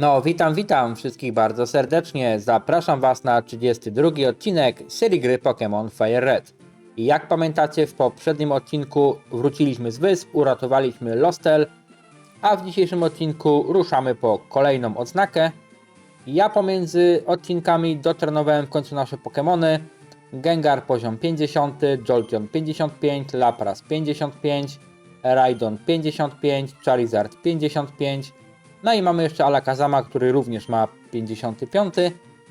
No, witam, witam wszystkich bardzo serdecznie. Zapraszam Was na 32 odcinek serii gry Pokémon Fire Red. I jak pamiętacie, w poprzednim odcinku wróciliśmy z wysp, uratowaliśmy Lostel, a w dzisiejszym odcinku ruszamy po kolejną odznakę. Ja pomiędzy odcinkami dotrenowałem w końcu nasze Pokémony. Gengar poziom 50, Jolteon 55, Lapras 55, Raidon 55, Charizard 55, no i mamy jeszcze Alakazama, który również ma 55,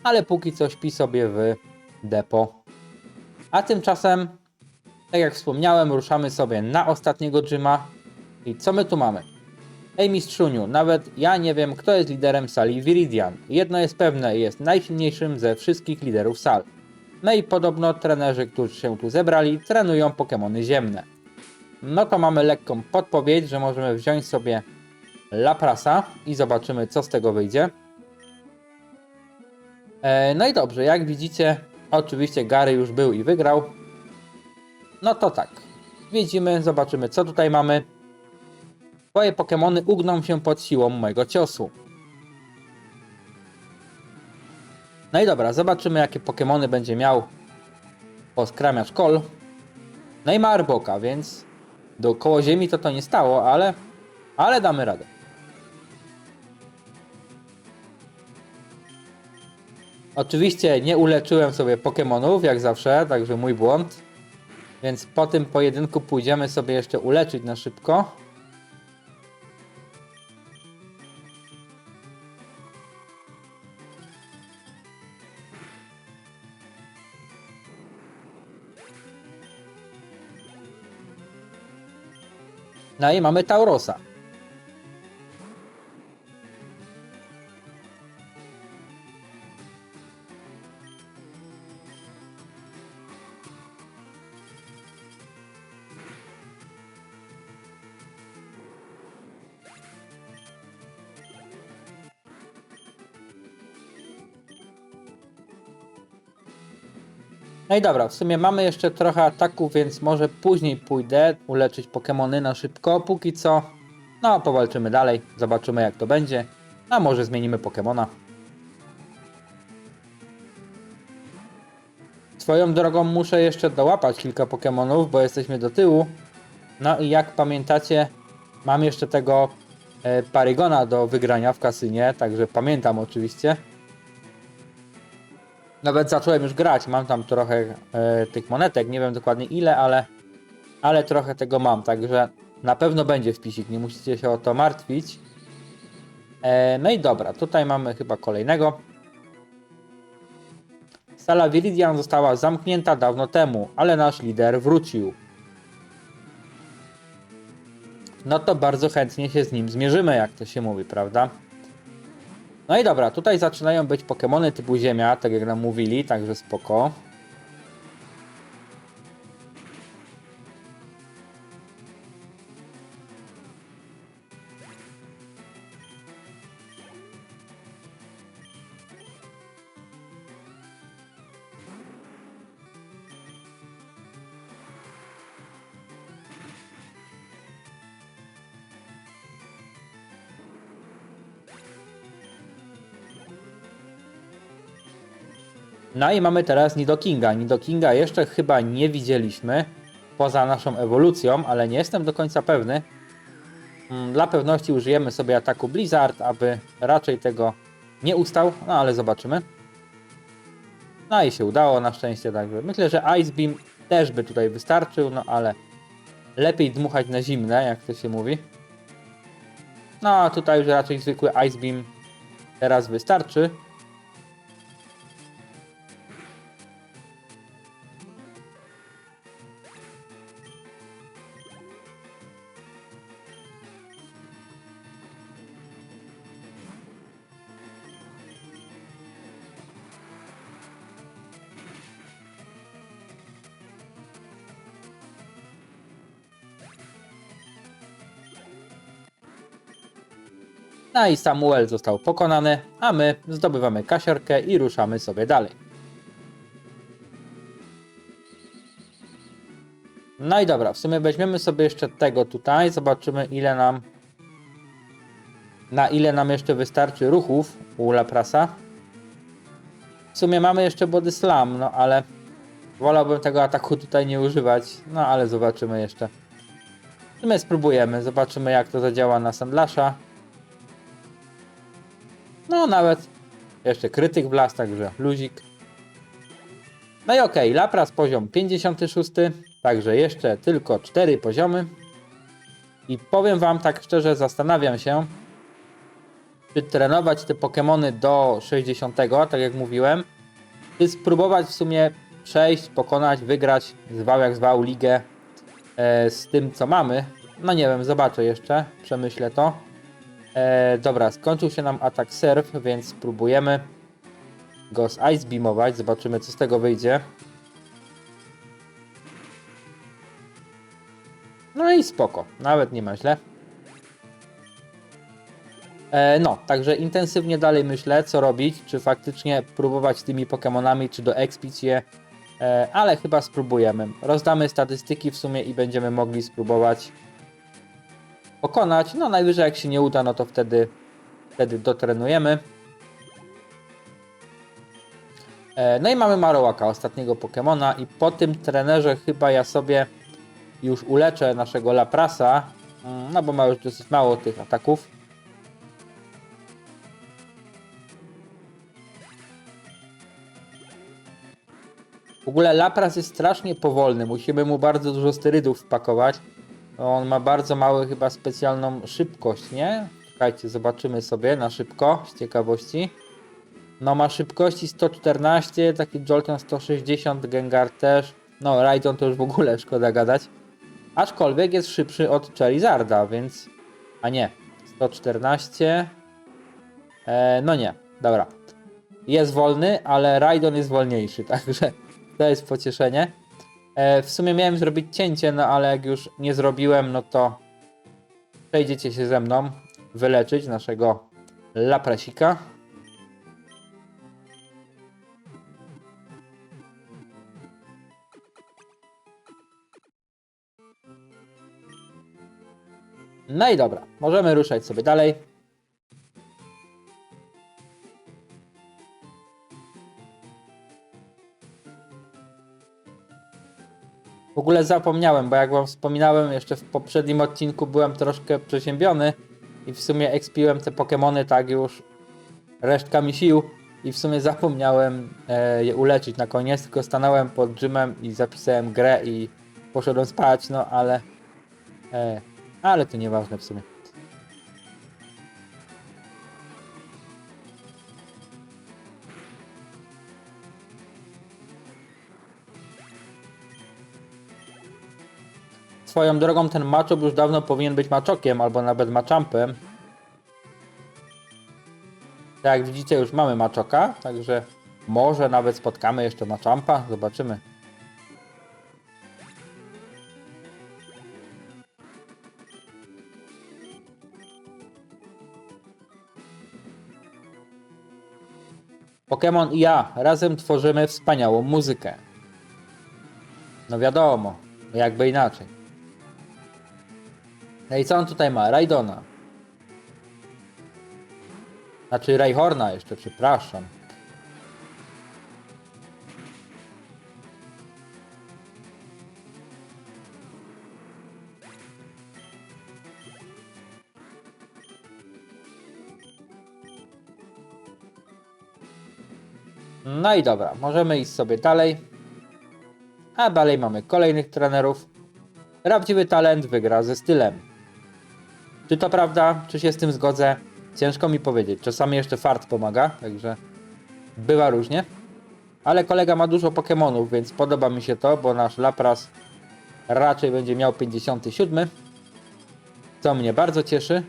ale póki co śpi sobie w depo. A tymczasem, tak jak wspomniałem, ruszamy sobie na ostatniego Gyma. I co my tu mamy? Ej mistrzuniu, nawet ja nie wiem kto jest liderem sali Viridian. Jedno jest pewne, jest najsilniejszym ze wszystkich liderów sal. No i podobno trenerzy, którzy się tu zebrali, trenują Pokémony ziemne. No to mamy lekką podpowiedź, że możemy wziąć sobie Laprasa i zobaczymy co z tego wyjdzie. E, no i dobrze, jak widzicie, oczywiście Gary już był i wygrał. No to tak, widzimy, zobaczymy co tutaj mamy. Twoje Pokémony ugną się pod siłą mojego ciosu. No i dobra, zobaczymy jakie Pokémony będzie miał poskramiacz Kol. No i ma Arboka, więc dookoło ziemi to to nie stało, ale, ale damy radę. Oczywiście nie uleczyłem sobie Pokémonów, jak zawsze, także mój błąd. Więc po tym pojedynku pójdziemy sobie jeszcze uleczyć na szybko. No i mamy Taurosa. No i dobra, w sumie mamy jeszcze trochę ataków, więc może później pójdę uleczyć Pokémony na szybko. Póki co, no powalczymy dalej, zobaczymy jak to będzie. A może zmienimy Pokémona. Swoją drogą muszę jeszcze dołapać kilka Pokémonów, bo jesteśmy do tyłu. No i jak pamiętacie, mam jeszcze tego e, Parygona do wygrania w kasynie, także pamiętam oczywiście. Nawet zacząłem już grać, mam tam trochę e, tych monetek, nie wiem dokładnie ile, ale, ale trochę tego mam, także na pewno będzie wpisik, nie musicie się o to martwić. E, no i dobra, tutaj mamy chyba kolejnego. Sala Viridian została zamknięta dawno temu, ale nasz lider wrócił. No to bardzo chętnie się z nim zmierzymy, jak to się mówi, prawda? No i dobra, tutaj zaczynają być Pokémony typu Ziemia, tak jak nam mówili, także spoko. No i mamy teraz Nidokinga. Nidokinga jeszcze chyba nie widzieliśmy poza naszą ewolucją, ale nie jestem do końca pewny. Mm, Dla pewności użyjemy sobie ataku Blizzard, aby raczej tego nie ustał, no ale zobaczymy. No i się udało na szczęście, także myślę, że Ice Beam też by tutaj wystarczył, no ale lepiej dmuchać na zimne, jak to się mówi. No a tutaj już raczej zwykły Ice Beam teraz wystarczy. No i Samuel został pokonany, a my zdobywamy kasiorkę i ruszamy sobie dalej. No i dobra, w sumie weźmiemy sobie jeszcze tego tutaj, zobaczymy ile nam na ile nam jeszcze wystarczy ruchów u Laprasa. W sumie mamy jeszcze Body Slam, no ale wolałbym tego ataku tutaj nie używać, no ale zobaczymy jeszcze. My spróbujemy, zobaczymy jak to zadziała na Sandlasha. No nawet jeszcze krytyk w las, także luzik. No i okej, Lapras poziom 56, także jeszcze tylko 4 poziomy. I powiem wam tak szczerze, zastanawiam się, czy trenować te Pokémony do 60, tak jak mówiłem, czy spróbować w sumie przejść, pokonać, wygrać, zwał jak zwał ligę e, z tym co mamy. No nie wiem, zobaczę jeszcze, przemyślę to. E, dobra, skończył się nam atak surf, więc spróbujemy go z Ice Beamować, zobaczymy co z tego wyjdzie. No i spoko, nawet nie ma źle. E, no, także intensywnie dalej myślę, co robić, czy faktycznie próbować tymi Pokémonami, czy doekspić je, e, ale chyba spróbujemy. Rozdamy statystyki w sumie i będziemy mogli spróbować pokonać. No najwyżej jak się nie uda, no to wtedy, wtedy dotrenujemy. E, no i mamy Marowaka, ostatniego Pokemona i po tym trenerze chyba ja sobie już uleczę naszego Laprasa, mm, no bo ma już dosyć mało tych ataków. W ogóle Lapras jest strasznie powolny, musimy mu bardzo dużo sterydów wpakować. On ma bardzo mały chyba specjalną szybkość, nie? Czekajcie, zobaczymy sobie na szybko, z ciekawości. No ma szybkości 114, taki Jolteon 160, Gengar też. No Raidon to już w ogóle szkoda gadać. Aczkolwiek jest szybszy od Charizarda, więc... A nie, 114... E, no nie, dobra. Jest wolny, ale Raidon jest wolniejszy, także to jest pocieszenie. E, w sumie miałem zrobić cięcie, no ale jak już nie zrobiłem, no to przejdziecie się ze mną wyleczyć naszego Laprasika. No i dobra, możemy ruszać sobie dalej. W ogóle zapomniałem, bo jak wam wspominałem, jeszcze w poprzednim odcinku byłem troszkę przeziębiony i w sumie expiłem te Pokémony tak już resztkami sił i w sumie zapomniałem e, je uleczyć na koniec, tylko stanąłem pod gymem i zapisałem grę i poszedłem spać, no ale e, ale to nieważne w sumie. Swoją drogą ten Machop już dawno powinien być Maczokiem albo nawet Machampem. Tak jak widzicie już mamy Maczoka, także może nawet spotkamy jeszcze Machampa, zobaczymy. Pokémon i ja razem tworzymy wspaniałą muzykę. No wiadomo, jakby inaczej. No i co on tutaj ma? Raidona. Znaczy Rayhorna jeszcze, przepraszam. No i dobra, możemy iść sobie dalej. A dalej mamy kolejnych trenerów. Prawdziwy talent wygra ze stylem. Czy to prawda? Czy się z tym zgodzę? Ciężko mi powiedzieć. Czasami jeszcze fart pomaga, także bywa różnie. Ale kolega ma dużo Pokémonów, więc podoba mi się to, bo nasz Lapras raczej będzie miał 57. Co mnie bardzo cieszy.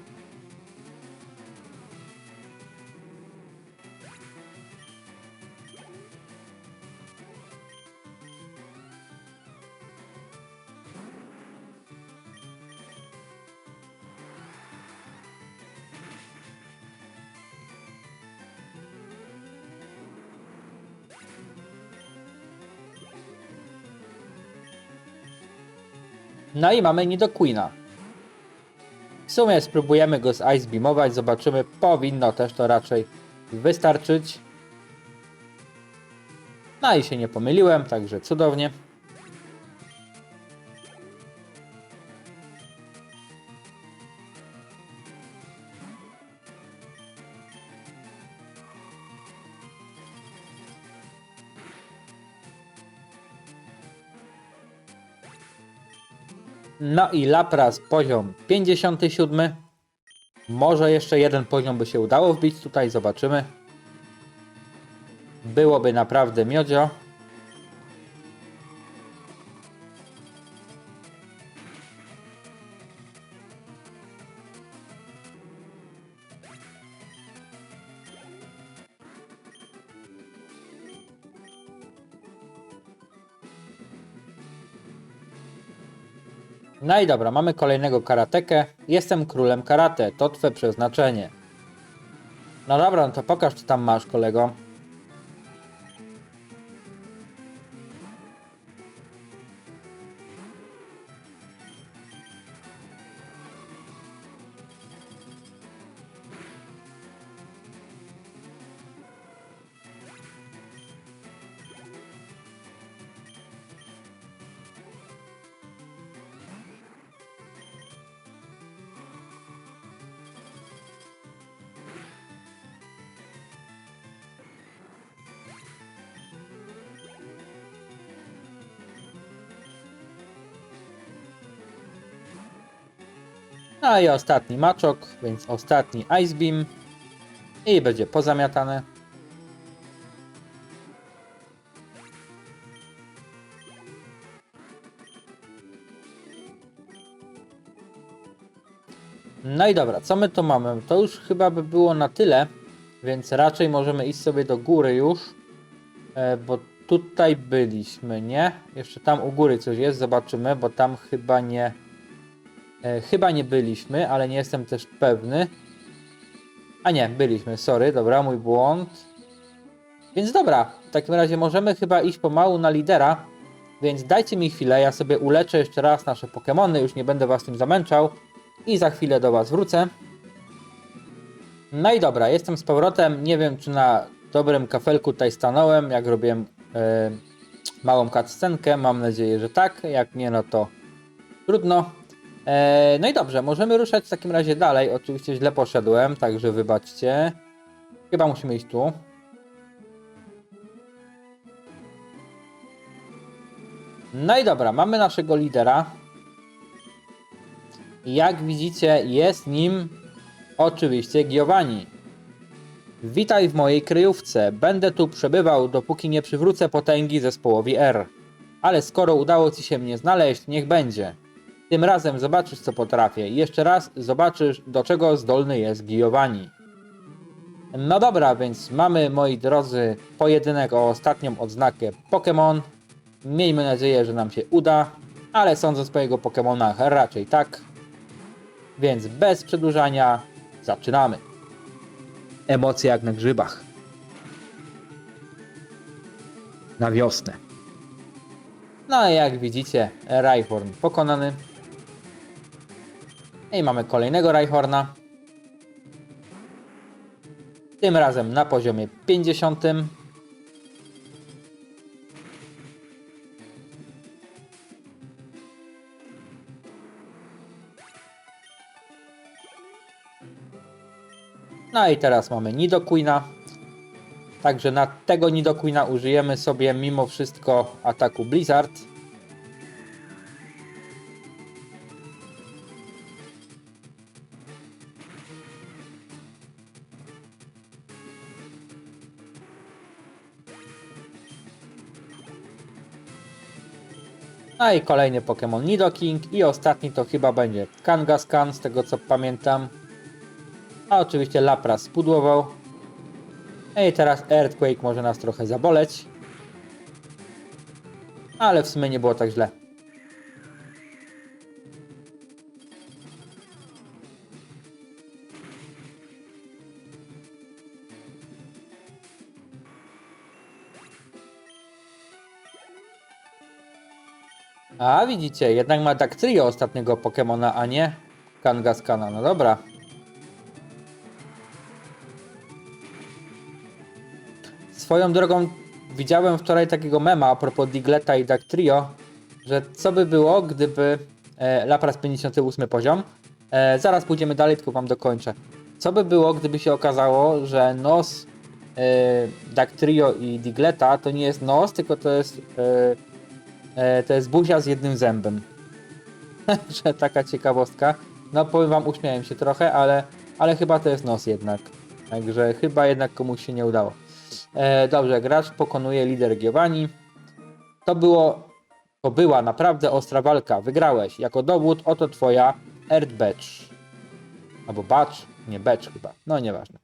No i mamy Nidoqueena. W sumie spróbujemy go z Ice Beamować, zobaczymy. Powinno też to raczej wystarczyć. No i się nie pomyliłem, także cudownie. No i Lapras poziom 57. Może jeszcze jeden poziom by się udało wbić tutaj, zobaczymy. Byłoby naprawdę miodzio. No i dobra, mamy kolejnego karatekę. Jestem królem karate, to twe przeznaczenie. No dobra, no to pokaż co tam masz, kolego. No i ostatni maczok, więc ostatni Ice Beam. I będzie pozamiatane. No i dobra, co my tu mamy? To już chyba by było na tyle, więc raczej możemy iść sobie do góry już, e, bo tutaj byliśmy, nie? Jeszcze tam u góry coś jest, zobaczymy, bo tam chyba nie... E, chyba nie byliśmy, ale nie jestem też pewny. A nie, byliśmy, sorry, dobra, mój błąd. Więc dobra, w takim razie możemy chyba iść pomału na lidera. Więc dajcie mi chwilę, ja sobie uleczę jeszcze raz nasze Pokémony, już nie będę was tym zamęczał. I za chwilę do was wrócę. No i dobra, jestem z powrotem. Nie wiem, czy na dobrym kafelku tutaj stanąłem, jak robiłem e, małą cutscenkę. Mam nadzieję, że tak. Jak nie, no to trudno. E, no i dobrze, możemy ruszać w takim razie dalej. Oczywiście źle poszedłem, także wybaczcie. Chyba musimy iść tu. No i dobra, mamy naszego lidera. Jak widzicie, jest nim oczywiście Giovanni. Witaj w mojej kryjówce. Będę tu przebywał, dopóki nie przywrócę potęgi zespołowi R. Ale skoro udało ci się mnie znaleźć, niech będzie. Tym razem zobaczysz, co potrafię. I jeszcze raz zobaczysz, do czego zdolny jest Giovanni. No dobra, więc mamy, moi drodzy, pojedynek o ostatnią odznakę Pokémon. Miejmy nadzieję, że nam się uda, ale sądząc po jego Pokémonach raczej tak. Więc bez przedłużania zaczynamy. Emocje jak na grzybach. Na wiosnę. No i jak widzicie, Rhyhorn pokonany. I mamy kolejnego Rhyhorna. Tym razem na poziomie 50. No i teraz mamy Nidoqueena. Także na tego Nidoqueena użyjemy sobie mimo wszystko ataku Blizzard. No i kolejny Pokémon Nidoking i ostatni to chyba będzie Kangaskhan z tego co pamiętam. A oczywiście Lapras spudłował. No I teraz Earthquake może nas trochę zaboleć. Ale w sumie nie było tak źle. A widzicie, jednak ma tak trio ostatniego Pokemona, a nie Kangaskana, no dobra. Swoją drogą widziałem wczoraj takiego mema a propos Digleta i Dactrio, że co by było, gdyby e, Lapras 58 poziom, e, zaraz pójdziemy dalej, tylko wam dokończę. Co by było, gdyby się okazało, że nos e, Dactrio i Digleta to nie jest nos, tylko to jest e, e, to jest buzia z jednym zębem. że taka ciekawostka. No powiem wam, uśmiałem się trochę, ale, ale chyba to jest nos jednak. Także chyba jednak komuś się nie udało. E, dobrze, gracz pokonuje lider Giovanni. To było, to była naprawdę ostra walka. Wygrałeś. Jako dowód oto twoja Earth. Albo Badge, nie Badge chyba. No nieważne.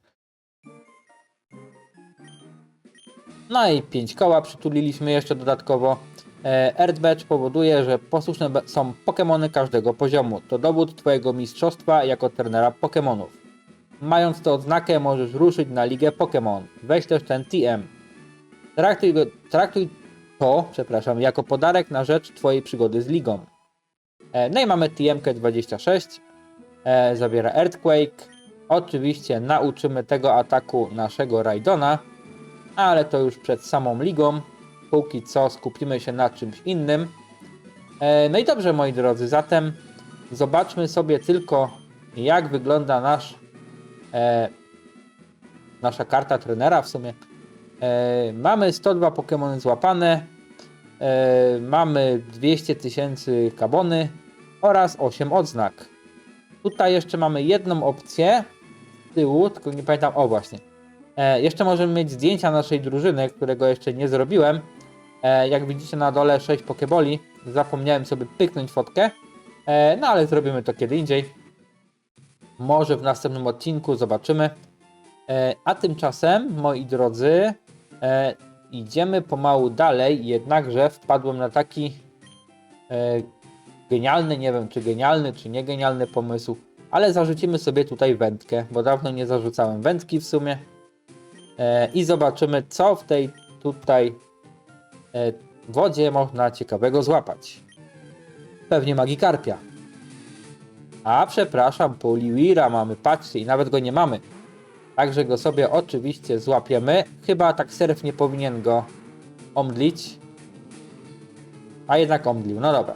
No i 5 koła przytuliliśmy jeszcze dodatkowo. E, Earth Badge powoduje, że posłuszne są Pokémony każdego poziomu. To dowód Twojego mistrzostwa jako trenera Pokémonów. Mając tę odznakę możesz ruszyć na ligę Pokémon. Weź też ten TM. Traktuj, go, traktuj to, przepraszam, jako podarek na rzecz Twojej przygody z ligą. E, no i mamy TMK26. E, zawiera Earthquake. Oczywiście nauczymy tego ataku naszego Raidona, ale to już przed samą ligą. Póki co skupimy się na czymś innym. E, no i dobrze, moi drodzy, zatem zobaczmy sobie tylko, jak wygląda nasz e, nasza karta trenera w sumie. E, mamy 102 Pokémony złapane, e, mamy 200 tysięcy kabony oraz 8 odznak. Tutaj jeszcze mamy jedną opcję z tyłu, tylko nie pamiętam, o właśnie. E, jeszcze możemy mieć zdjęcia naszej drużyny, którego jeszcze nie zrobiłem. E, jak widzicie na dole 6 Pokeboli, zapomniałem sobie pyknąć fotkę, e, no ale zrobimy to kiedy indziej. Może w następnym odcinku zobaczymy. E, a tymczasem, moi drodzy, idziemy pomału dalej, jednakże wpadłem na taki genialny, nie wiem czy genialny, czy nie genialny pomysł, ale zarzucimy sobie tutaj wędkę, bo dawno nie zarzucałem wędki w sumie. I zobaczymy, co w tej tutaj e, wodzie można ciekawego złapać. Pewnie magikarpia. A przepraszam, Poliwira mamy, patrzcie, i nawet go nie mamy. Także go sobie oczywiście złapiemy. Chyba tak surf nie powinien go omdlić. A jednak omdlił, no dobra.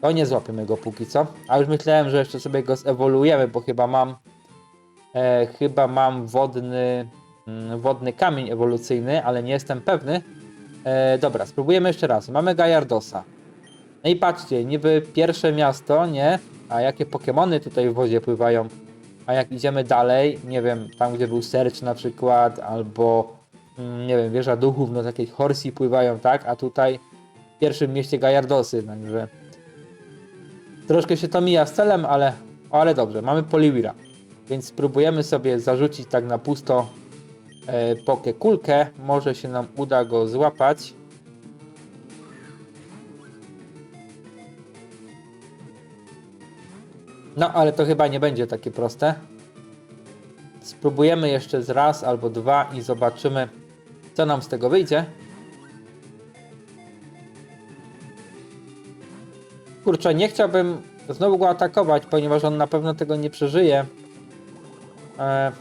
To nie złapiemy go póki co. A już myślałem, że jeszcze sobie go zewoluujemy, bo chyba mam e, chyba mam wodny mm, wodny kamień ewolucyjny, ale nie jestem pewny. E, dobra, spróbujemy jeszcze raz. Mamy Gajardosa. No i patrzcie, niby pierwsze miasto, nie? A jakie Pokemony tutaj w wodzie pływają? A jak idziemy dalej, nie wiem, tam gdzie był Search na przykład, albo mm, nie wiem, wieża duchów, no jakieś Horsey pływają, tak? A tutaj w pierwszym mieście Gajardosy, także troszkę się to mija z celem, ale, ale dobrze, mamy Poliwira. Więc spróbujemy sobie zarzucić tak na pusto e, pokę kulkę. Może się nam uda go złapać. No, ale to chyba nie będzie takie proste. Spróbujemy jeszcze z raz albo dwa i zobaczymy, co nam z tego wyjdzie. Kurczę, nie chciałbym znowu go atakować, ponieważ on na pewno tego nie przeżyje. E,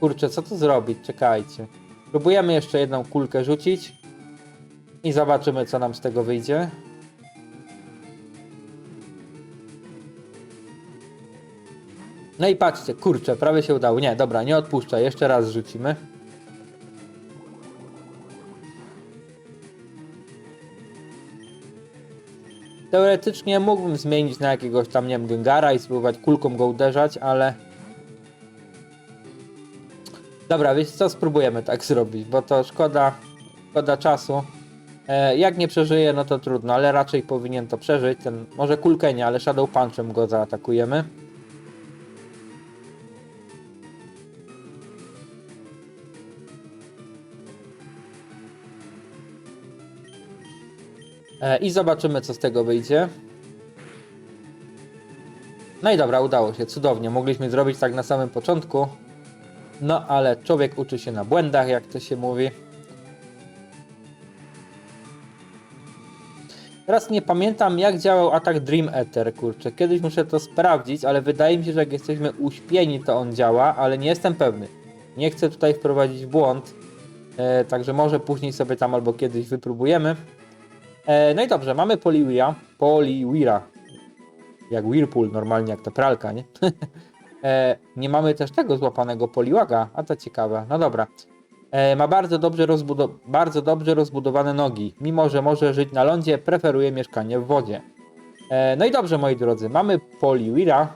kurczę, co tu zrobić? Czekajcie. Próbujemy jeszcze jedną kulkę rzucić i zobaczymy, co nam z tego wyjdzie. No i patrzcie, kurczę, prawie się udało. Nie, dobra, nie odpuszczę. Jeszcze raz rzucimy. Teoretycznie mógłbym zmienić na jakiegoś tam, nie wiem, Gengara i spróbować kulką go uderzać, ale... Dobra, wiecie co? Spróbujemy tak zrobić, bo to szkoda, szkoda czasu. E, jak nie przeżyje, no to trudno, ale raczej powinien to przeżyć. Ten, może kulkę nie, ale Shadow Punchem go zaatakujemy. E, I zobaczymy, co z tego wyjdzie. No i dobra, udało się, cudownie. Mogliśmy zrobić tak na samym początku. No ale człowiek uczy się na błędach, jak to się mówi. Teraz nie pamiętam jak działał atak Dream Ether, kurczę. Kiedyś muszę to sprawdzić, ale wydaje mi się, że jak jesteśmy uśpieni to on działa, ale nie jestem pewny. Nie chcę tutaj wprowadzić w błąd, e, także może później sobie tam albo kiedyś wypróbujemy. E, no i dobrze, mamy Poliwira. Poliwira. Jak Whirlpool, normalnie jak ta pralka, nie? e, nie mamy też tego złapanego Poliwaga, a to ciekawe. No dobra. E, ma bardzo dobrze, bardzo dobrze rozbudowane nogi. Mimo, że może żyć na lądzie, preferuje mieszkanie w wodzie. E, no i dobrze, moi drodzy, mamy Poliwira.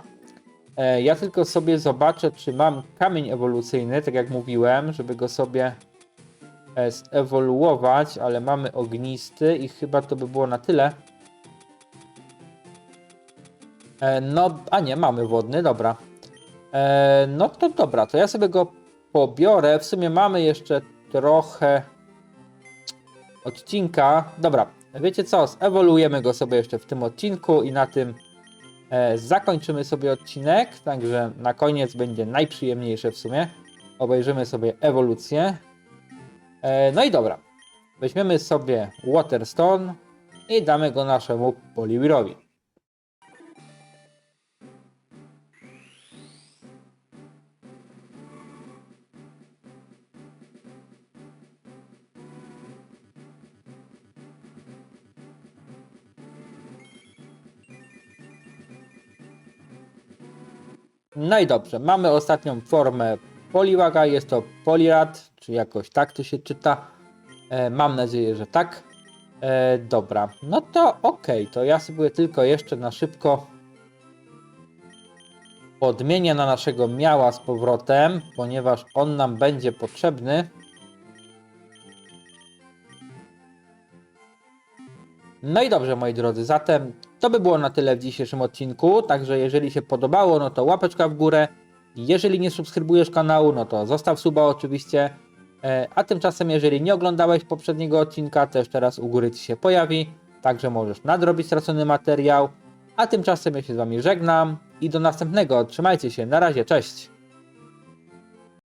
E, ja tylko sobie zobaczę, czy mam kamień ewolucyjny, tak jak mówiłem, żeby go sobie e, zewoluować, ale mamy ognisty i chyba to by było na tyle. E, no, a nie, mamy wodny, dobra. E, no to dobra, to ja sobie go pobiorę. W sumie mamy jeszcze trochę odcinka. Dobra, wiecie co? Ewoluujemy go sobie jeszcze w tym odcinku i na tym e, zakończymy sobie odcinek. Także na koniec będzie najprzyjemniejsze w sumie. Obejrzymy sobie ewolucję. E, no i dobra. Weźmiemy sobie Waterstone i damy go naszemu Poliwirowi. No i dobrze, mamy ostatnią formę Poliwaga, jest to Polirad, czy jakoś tak to się czyta. E, mam nadzieję, że tak. E, dobra, no to okej, to ja sobie tylko jeszcze na szybko podmienię na naszego miała z powrotem, ponieważ on nam będzie potrzebny. No i dobrze, moi drodzy, zatem to by było na tyle w dzisiejszym odcinku. Także jeżeli się podobało, no to łapeczka w górę. Jeżeli nie subskrybujesz kanału, no to zostaw suba oczywiście. E, A tymczasem, jeżeli nie oglądałeś poprzedniego odcinka, też teraz u góry ci się pojawi. Także możesz nadrobić stracony materiał. A tymczasem ja się z wami żegnam i do następnego. Trzymajcie się, na razie, cześć.